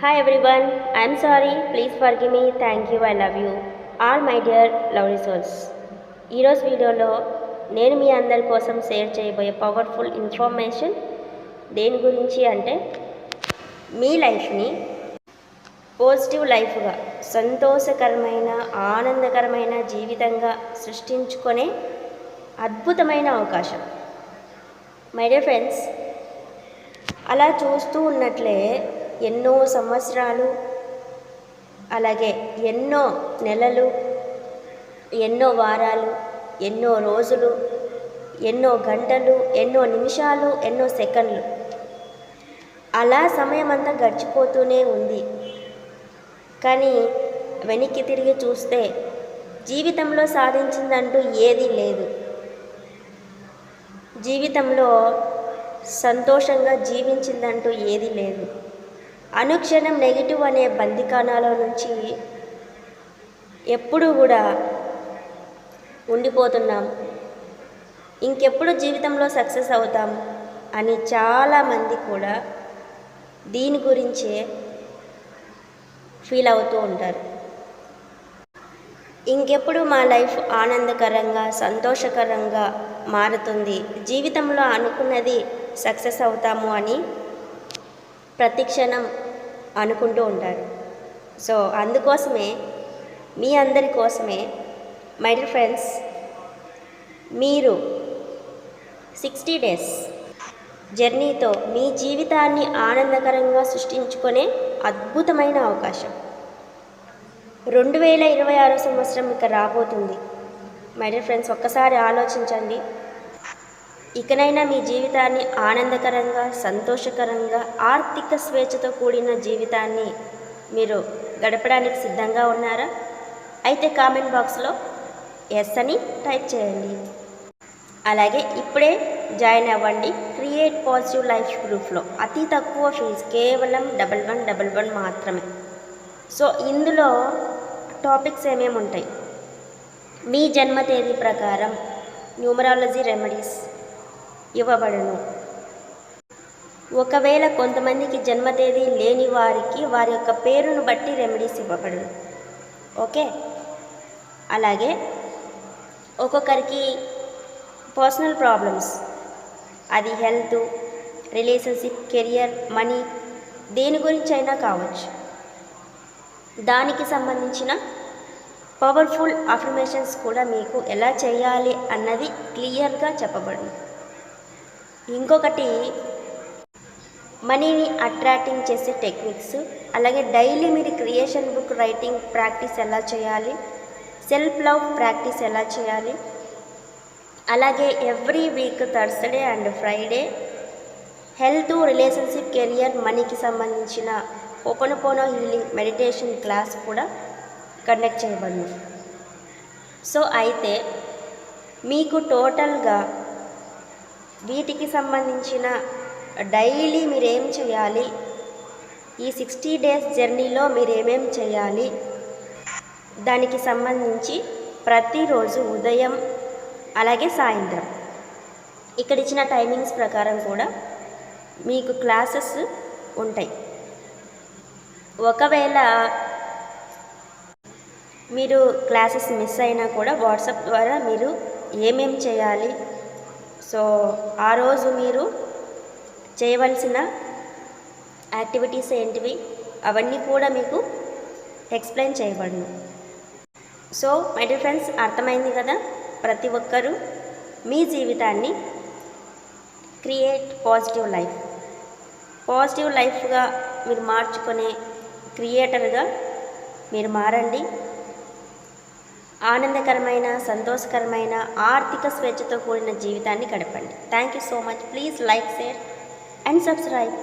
Hi everyone, sorry sorry, please forgive me, thank you I love you all my dear love రిసోల్స్ ఈరోజు వీడియోలో నేను మీ అందరి కోసం share చేయబోయే పవర్ఫుల్ ఇన్ఫర్మేషన్ దేని గురించి అంటే మీ లైఫ్ని పాజిటివ్ లైఫ్గా సంతోషకరమైన ఆనందకరమైన జీవితంగా సృష్టించుకునే అద్భుతమైన అవకాశం. మై డియర్ ఫ్రెండ్స్ అలా చూస్తూ ఉన్నట్లే ఎన్నో సంవత్సరాలు అలాగే ఎన్నో నెలలు ఎన్నో వారాలు ఎన్నో రోజులు ఎన్నో గంటలు ఎన్నో నిమిషాలు ఎన్నో సెకండ్లు. అలా సమయం అంతా గడిచిపోతూనే ఉంది. కానీ వెనక్కి తిరిగి చూస్తే జీవితంలో సాధించిందంటూ ఏదీ లేదు. జీవితంలో సంతోషంగా జీవించిందంటూ ఏదీ లేదు. అనుక్షణం నెగిటివ్ అనే బందికానాలో నుంచి ఎప్పుడు కూడా ఉండిపోతున్నాం. ఇంకెప్పుడు జీవితంలో సక్సెస్ అవుతాం అని చాలామంది కూడా దీని గురించే ఫీల్ అవుతూ ఉంటారు. ఇంకెప్పుడు మా లైఫ్ ఆనందకరంగా సంతోషకరంగా మారుతుంది? జీవితంలో అనుకున్నది సక్సెస్ అవుతాము అని ప్రతిక్షణం అనుకుంటూ ఉంటారు. సో అందుకోసమే మీ అందరి కోసమే మై డియర్ ఫ్రెండ్స్ మీరు సిక్స్టీ డేస్ జర్నీతో మీ జీవితాన్ని ఆనందకరంగా సృష్టించుకునే అద్భుతమైన అవకాశం. రెండు వేల ఇరవై ఆరో సంవత్సరం ఇక రాబోతుంది. మై డియర్ ఫ్రెండ్స్ ఒక్కసారి ఆలోచించండి. ఇకనైనా మీ జీవితాన్ని ఆనందకరంగా సంతోషకరంగా ఆర్థిక స్వేచ్ఛతో కూడిన జీవితాన్ని మీరు గడపడానికి సిద్ధంగా ఉన్నారా? అయితే కామెంట్ బాక్స్లో ఎస్ అని టైప్ చేయండి. అలాగే ఇప్పుడే జాయిన్ అవ్వండి క్రియేట్ పాజిటివ్ లైఫ్ గ్రూప్లో అతి తక్కువ ఫీజు కేవలం డబల్ వన్ డబల్ వన్ మాత్రమే. సో ఇందులో టాపిక్స్ ఏమేమి ఉంటాయి మీ జన్మ తేదీ ప్రకారం న్యూమరాలజీ రెమెడీస్ ఇవ్వబడును. ఒకవేళ కొంతమందికి జన్మ తేదీ లేని వారికి వారి యొక్క పేరును బట్టి రెమెడీస్ ఇవ్వబడును. ఓకే? అలాగే ఒక్కొక్కరికి పర్సనల్ ప్రాబ్లమ్స్. అది హెల్త్ రిలేషన్షిప్ కెరియర్ మనీ దేని గురించి అయినా కావచ్చు. దానికి సంబంధించిన పవర్ఫుల్ అఫర్మేషన్స్ కూడా మీకు ఎలా చేయాలి అన్నది క్లియర్గా చెప్పబడింది ఇంకొకటి మనీని అట్రాక్టింగ్ చేసే టెక్నిక్స్ అలాగే డైలీ మీరు క్రియేషన్ బుక్ రైటింగ్ ప్రాక్టీస్ ఎలా చేయాలి సెల్ఫ్ లవ్ ప్రాక్టీస్ ఎలా చేయాలి అలాగే every week Thursday and Friday health relationship career మనీకి సంబంధించిన ఓపెన్ పోనో హీలింగ్ మెడిటేషన్ క్లాస్ కూడా కండక్ట్ చేయబడింది సో అయితే మీకు టోటల్గా వీటికి సంబంధించిన డైలీ మీరేం చేయాలి? ఈ సిక్స్టీ డేస్ జర్నీలో మీరు ఏమేం చేయాలి? దానికి సంబంధించి ప్రతిరోజు ఉదయం అలాగే సాయంత్రం. ఇక్కడ ఇచ్చిన టైమింగ్స్ ప్రకారం కూడా మీకు క్లాసెస్ ఉంటాయి. ఒకవేళ మీరు క్లాసెస్ మిస్ అయినా కూడా వాట్సాప్ ద్వారా మీరు ఏమేం చేయాలి? సో ఆ రోజు మీరు చేయవలసిన యాక్టివిటీస్ ఏంటివి? అవన్నీ కూడా మీకు ఎక్స్ప్లెయిన్ చేయబడను. సో మై డియర్ ఫ్రెండ్స్ అర్థమైంది కదా? ప్రతి ఒక్కరూ మీ జీవితాన్ని క్రియేట్ పాజిటివ్ లైఫ్. పాజిటివ్ లైఫ్గా మీరు మార్చుకునే క్రియేటర్గా మీరు మారండి. ఆనందకరమైన సంతోషకరమైన ఆర్థిక స్వేచ్ఛతో కూడిన జీవితాన్ని గడపండి. Thank you so much please like share and subscribe